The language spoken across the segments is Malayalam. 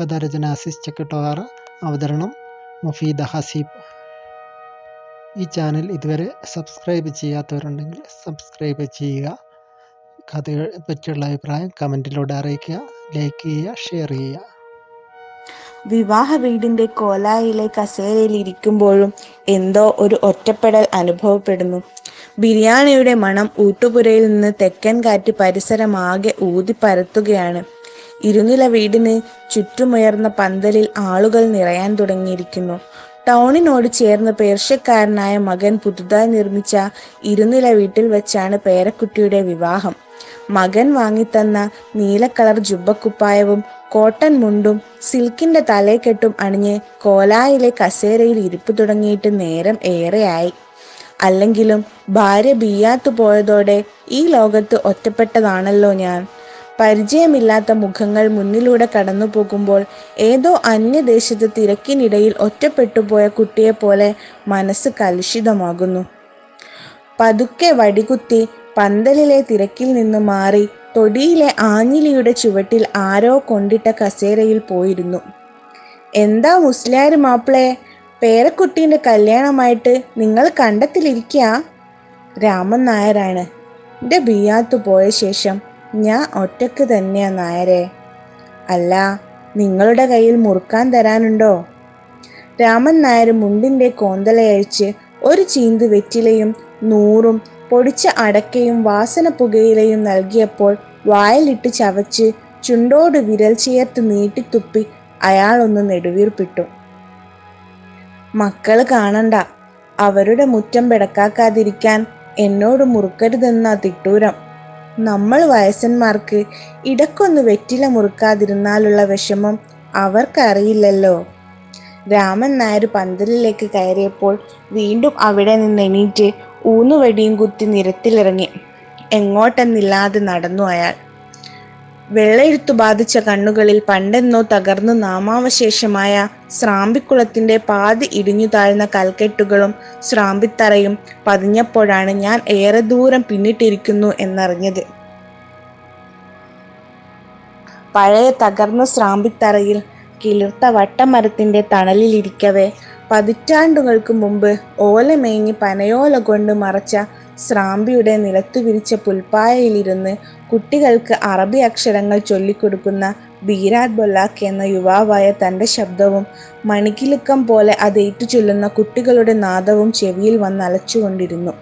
കഥാരചന ആസിസ് ചക്കട്ടോറ അവതരണം മുഫീദ ഹസീബ്. ഈ ചാനൽ ഇതുവരെ സബ്സ്ക്രൈബ് ചെയ്യാത്തവരുണ്ടെങ്കിൽ സബ്സ്ക്രൈബ് ചെയ്യുക. കഥയെ പറ്റിയുള്ള അഭിപ്രായം കമന്റിലൂടെ അറിയിക്കുക ലൈക്ക് ചെയ്യുക ഷെയർ ചെയ്യുക. വിവാഹ വീടിന്റെ കോലായിലെ കസേരയിൽ ഇരിക്കുമ്പോഴും എന്തോ ഒരു ഒറ്റപ്പെടൽ അനുഭവപ്പെടുന്നു. ബിരിയാണിയുടെ മണം ഊട്ടുപുരയിൽ നിന്ന് തെക്കൻ കാറ്റ് പരിസരമാകെ ഊതിപ്പരത്തുകയാണ്. ഇരുനില വീടിന് ചുറ്റുമുയർന്ന പന്തലിൽ ആളുകൾ നിറയാൻ തുടങ്ങിയിരിക്കുന്നു. ടൗണിനോട് ചേർന്ന് പേർഷ്യക്കാരനായ മകൻ പുതുതായി നിർമ്മിച്ച ഇരുനില വീട്ടിൽ വെച്ചാണ് പേരക്കുട്ടിയുടെ വിവാഹം. മകൻ വാങ്ങിത്തന്ന നീലക്കളർ ജുബക്കുപ്പായവും കോട്ടൺ മുണ്ടും സിൽക്കിന്റെ തലേക്കെട്ടും അണിഞ്ഞ് കോലായിലെ കസേരയിൽ ഇരിപ്പ് തുടങ്ങിയിട്ട് നേരം ഏറെയായി. അല്ലെങ്കിലും ഭാര്യ ബിയാത്തു പോയതോടെ ഈ ലോകത്ത് ഒറ്റപ്പെട്ടതാണല്ലോ ഞാൻ. പരിചയമില്ലാത്ത മുഖങ്ങൾ മുന്നിലൂടെ കടന്നു പോകുമ്പോൾ ഏതോ അന്യദേശത്ത് തിരക്കിനിടയിൽ ഒറ്റപ്പെട്ടുപോയ കുട്ടിയെപ്പോലെ മനസ്സ് കലുഷിതമാകുന്നു. പതുക്കെ വടികുത്തി പന്തലിലെ തിരക്കിൽ നിന്ന് മാറി തൊടിയിലെ ആഞ്ഞിലിയുടെ ചുവട്ടിൽ ആരോ കൊണ്ടിട്ട കസേരയിൽ പോയിരുന്നു. എന്താ മുസ്ലിയാർ മാപ്പിളെ പേരക്കുട്ടീന്റെ കല്യാണമായിട്ട് നിങ്ങൾ കണ്ടത്തിലിരിക്കുക രാമൻ നായരാണ്. എന്റെ ബിയാത്തു പോയ ശേഷം ഞാൻ ഒറ്റയ്ക്ക് തന്നെയാ നായരെ. അല്ല നിങ്ങളുടെ കയ്യിൽ മുറുക്കാൻ തരാനുണ്ടോ? രാമൻ നായർ മുണ്ടിന്റെ കോന്തലയഴിച്ച് ഒരു ചീന്ത് വെറ്റിലയും നൂറും പൊടിച്ച അടക്കയും വാസന പുകയിലയും നൽകിയപ്പോൾ വായിലിട്ട് ചവച്ച് ചുണ്ടോട് വിരൽ ചേർത്ത് നീട്ടിത്തുപ്പി അയാളൊന്ന് നെടുവീർപ്പിട്ടു. മക്കൾ കാണണ്ട. അവരുടെ മുറ്റം പിടക്കാക്കാതിരിക്കാൻ എന്നോട് മുറുക്കരുതെന്നാ തിട്ടൂരം. നമ്മൾ വയസ്സന്മാർക്ക് ഇടക്കൊന്ന് വെറ്റില മുറുക്കാതിരുന്നാലുള്ള വിഷമം അവർക്കറിയില്ലല്ലോ. രാമൻ നായർ പന്തലിലേക്ക് കയറിയപ്പോൾ വീണ്ടും അവിടെ നിന്ന് എണീറ്റ് ഊന്നുവടിയും കുത്തി നിരത്തിലിറങ്ങി. എങ്ങോട്ടെന്നില്ലാതെ നടന്നു അയാൾ. വെള്ളയെഴുത്തു ബാധിച്ച കണ്ണുകളിൽ പണ്ടെന്നോ തകർന്നു നാമാവശേഷമായ സ്രാമ്പിക്കുളത്തിന്റെ പാതി ഇടിഞ്ഞു താഴ്ന്ന കൽക്കെട്ടുകളും സ്രാമ്പിത്തറയും പതിഞ്ഞപ്പോഴാണ് ഞാൻ ഏറെ ദൂരം പിന്നിട്ടിരിക്കുന്നു എന്നറിഞ്ഞത്. പഴയ തകർന്ന സ്രാമ്പിത്തറയിൽ കിളിർത്ത വട്ടമരത്തിന്റെ തണലിലിരിക്കവേ പതിറ്റാണ്ടുകൾക്ക് മുമ്പ് ഓലമേഞ്ഞ് പനയോല കൊണ്ട് മറച്ച സ്രാമ്പിയുടെ നിലത്തു വിരിച്ച പുൽപ്പായയിലിരുന്ന് കുട്ടികൾക്ക് അറബി അക്ഷരങ്ങൾ ചൊല്ലിക്കൊടുക്കുന്ന ബീരാത് ബൊല്ലാഖ് എന്ന യുവാവായ തന്റെ ശബ്ദവും മണിക്കിലുക്കം പോലെ അത് ഏറ്റുചൊല്ലുന്ന കുട്ടികളുടെ നാദവും ചെവിയിൽ വന്ന് അലച്ചുകൊണ്ടിരുന്നു.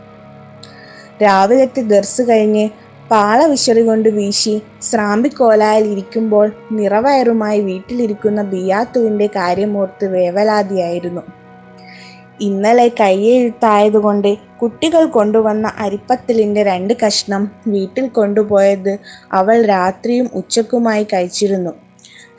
രാവിലത്തെ ദർസ് കഴിഞ്ഞ് പാള വിശറി കൊണ്ട് വീശി സ്രാമ്പിക്കോലായിൽ ഇരിക്കുമ്പോൾ നിറവയറുമായി വീട്ടിലിരിക്കുന്ന ബിയാത്തുവിന്റെ കാര്യമോർത്ത് വേവലാതിയായിരുന്നു. ഇന്നലെ കയ്യെഴുത്തായതുകൊണ്ട് കുട്ടികൾ കൊണ്ടുവന്ന അരിപ്പത്തലിന്റെ രണ്ട് കഷ്ണം വീട്ടിൽ കൊണ്ടുപോയത് അവൾ രാത്രിയും ഉച്ചക്കുമായി കഴിച്ചിരുന്നു.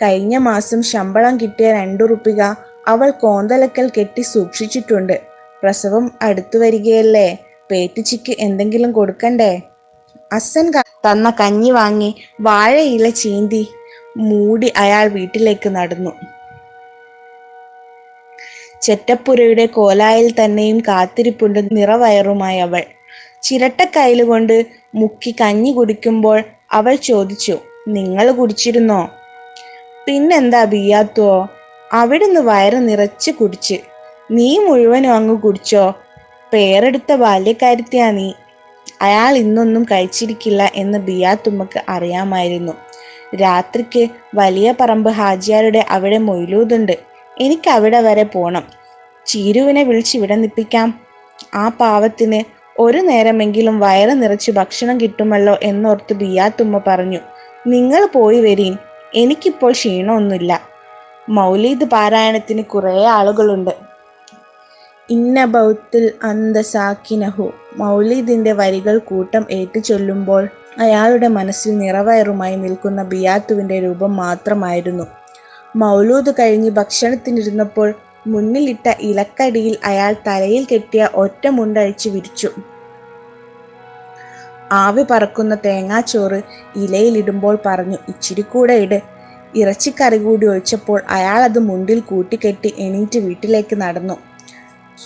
കഴിഞ്ഞ മാസം ശമ്പളം കിട്ടിയ രണ്ടു റുപ്പിക അവൾ കോന്തലക്കൽ കെട്ടി സൂക്ഷിച്ചിട്ടുണ്ട്. പ്രസവം അടുത്തു വരികയല്ലേ? പേറ്റിച്ചിക്ക് എന്തെങ്കിലും കൊടുക്കണ്ടേ? അസൻ തന്ന കഞ്ഞി വാങ്ങി വാഴയില ചീന്തി മൂടി അയാൾ വീട്ടിലേക്ക് നടന്നു. ചെറ്റപ്പുരയുടെ കോലായിൽ തന്നെയും കാത്തിരിപ്പുണ്ട് നിറവയറുമായി അവൾ. ചിരട്ടക്കയലുകൊണ്ട് മുക്കി കഞ്ഞി കുടിക്കുമ്പോൾ അവൾ ചോദിച്ചു നിങ്ങൾ കുടിച്ചിരുന്നോ? പിന്നെന്താ ബിയാത്തോ അവിടുന്ന് വയറ് നിറച്ച് കുടിച്ച്. നീ മുഴുവനും അങ്ങ് കുടിച്ചോ? പേരെടുത്ത ബാല്യക്കാരത്തെയാ നീ. അയാൾ ഇന്നൊന്നും കഴിച്ചിരിക്കില്ല എന്ന് ബിയാത്തുമ്മക്ക് അറിയാമായിരുന്നു. രാത്രിക്ക് വലിയ പറമ്പ് ഹാജിയാരുടെ അവിടെ മൊയിലൂതുണ്ട് എനിക്ക് അവിടെ വരെ പോണം. ചീരുവിനെ വിളിച്ച് ഇവിടെ നിപ്പിക്കാം ആ പാവത്തിന് ഒരു നേരമെങ്കിലും വയറ് നിറച്ച് ഭക്ഷണം കിട്ടുമല്ലോ എന്നോർത്ത് ബിയാത്തുമ്മ പറഞ്ഞു. നിങ്ങൾ പോയി വരീൻ. എനിക്കിപ്പോൾ ക്ഷീണമൊന്നുമില്ല. മൗലീദ് പാരായണത്തിന് കുറേ ആളുകളുണ്ട്. ഇന്ന ബൗത്തിൽ അന്തസാക്കിനഹു. മൗലീദിന്റെ വരികൾ കൂട്ടം ഏറ്റു ചൊല്ലുമ്പോൾ അയാളുടെ മനസ്സിൽ നിറവയറുമായി നിൽക്കുന്ന ബിയാത്തുവിന്റെ രൂപം മാത്രമായിരുന്നു. മൗലൂദ് കഴിഞ്ഞ് ഭക്ഷണത്തിനിരുന്നപ്പോൾ മുന്നിലിട്ട ഇലക്കടിയിൽ അയാൾ തലയിൽ കെട്ടിയ ഒറ്റ മുണ്ടഴിച്ച് വിരിച്ചു. ആവി പറക്കുന്ന തേങ്ങാച്ചോറ് ഇലയിലിടുമ്പോൾ പറഞ്ഞു ഇച്ചിരി കൂടെ ഇട്. ഇറച്ചിക്കറി കൂടി ഒഴിച്ചപ്പോൾ അയാൾ അത് മുണ്ടിൽ കൂട്ടിക്കെട്ടി എണീറ്റ് വീട്ടിലേക്ക് നടന്നു.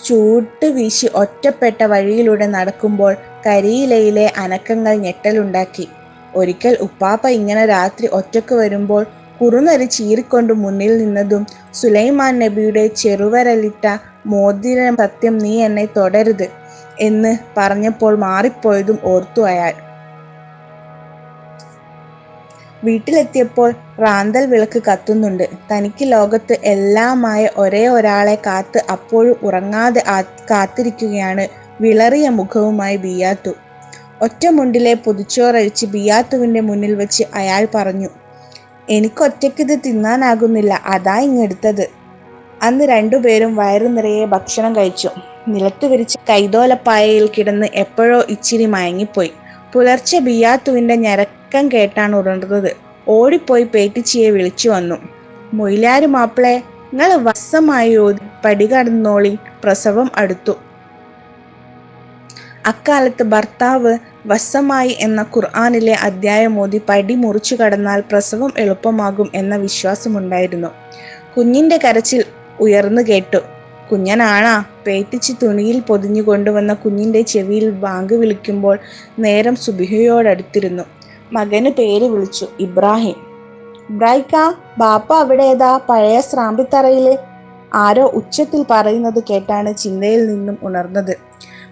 ചൂട്ട് വീശി ഒറ്റപ്പെട്ട വഴിയിലൂടെ നടക്കുമ്പോൾ കരിയിലയിലെ അനക്കങ്ങൾ ഞെട്ടലുണ്ടാക്കി. ഒരിക്കൽ ഉപ്പാപ്പ ഇങ്ങനെ രാത്രി ഒറ്റയ്ക്ക് വരുമ്പോൾ കുറുനരി ചീറിക്കൊണ്ട് മുന്നിൽ നിന്നതും സുലൈമാൻ നബിയുടെ ചെറുവരലിട്ട മോതിര സത്യം നീ എന്നെ തുടരുത് എന്ന് പറഞ്ഞപ്പോൾ മാറിപ്പോയതും ഓർത്തു അയാൾ. വീട്ടിലെത്തിയപ്പോൾ റാന്തൽ വിളക്ക് കത്തുന്നുണ്ട്. തനിക്ക് ലോകത്ത് എല്ലാമായ ഒരേ ഒരാളെ കാത്ത് അപ്പോഴും ഉറങ്ങാതെ കാത്തിരിക്കുകയാണ് വിളറിയ മുഖവുമായി ബിയാത്തു. ഒറ്റമുണ്ടിലെ പൊതിച്ചോറഴിച്ച് ബിയാത്തുവിന്റെ മുന്നിൽ വെച്ച് അയാൾ പറഞ്ഞു എനിക്കൊറ്റയ്ക്കിത് തിന്നാനാകുന്നില്ല. അതാ ഇങ്ങെടുത്തത്. അന്ന് രണ്ടുപേരും വയറു നിറയെ ഭക്ഷണം കഴിച്ചു. നിലത്ത് വിരിച്ച കൈതോലപ്പായയിൽ കിടന്ന് എപ്പോഴോ ഇച്ചിരി മയങ്ങിപ്പോയി. പുലർച്ചെ ബിയാത്തുവിന്റെ ഞരക്കം കേട്ടാണ് ഉണർന്നത് ഓടിപ്പോയി പേറ്റിച്ചിയെ വിളിച്ചു വന്നു. മൊയിലാരു മാപ്പിളെ നിങ്ങൾ വസമായി പടി കടന്നോളി. പ്രസവം അടുത്തു. അക്കാലത്ത് ഭർത്താവ് വസ്സമായി എന്ന ഖുർആാനിലെ അധ്യായം പടി മുറിച്ചു കടന്നാൽ പ്രസവം എളുപ്പമാകും എന്ന വിശ്വാസമുണ്ടായിരുന്നു. കുഞ്ഞിന്റെ കരച്ചിൽ ഉയർന്നു കേട്ടു. കുഞ്ഞനാണാ പേറ്റിച്ച് തുണിയിൽ പൊതിഞ്ഞു കൊണ്ടുവന്ന കുഞ്ഞിന്റെ ചെവിയിൽ ബാങ്ക് വിളിക്കുമ്പോൾ നേരം സുബിഹയോടടുത്തിരുന്നു. മകന് പേര് വിളിച്ചു ഇബ്രാഹിം. ഇബ്രാഹിക്ക ബാപ്പ അവിടേതാ? പഴയ സ്രാമ്പിത്തറയിലെ? ആരോ ഉച്ചത്തിൽ പറയുന്നത് കേട്ടാണ് ചിന്തയിൽ നിന്നും ഉണർന്നത്.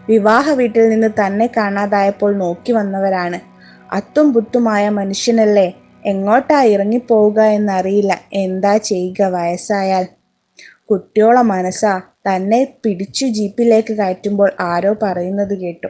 വിവാഹ വീട്ടിൽ നിന്ന് തന്നെ കാണാതായപ്പോൾ നോക്കി വന്നവരാണ്. അത്തും പുത്തുമായ മനുഷ്യനല്ലേ? എങ്ങോട്ടാ ഇറങ്ങിപ്പോവുക എന്നറിയില്ല. എന്താ ചെയ്യുക വയസ്സായാൽ? കുട്ടിയോള മനസ്സാ. തന്നെ പിടിച്ചു ജീപ്പിലേക്ക് കയറ്റുമ്പോൾ ആരോ പറയുന്നത് കേട്ടു.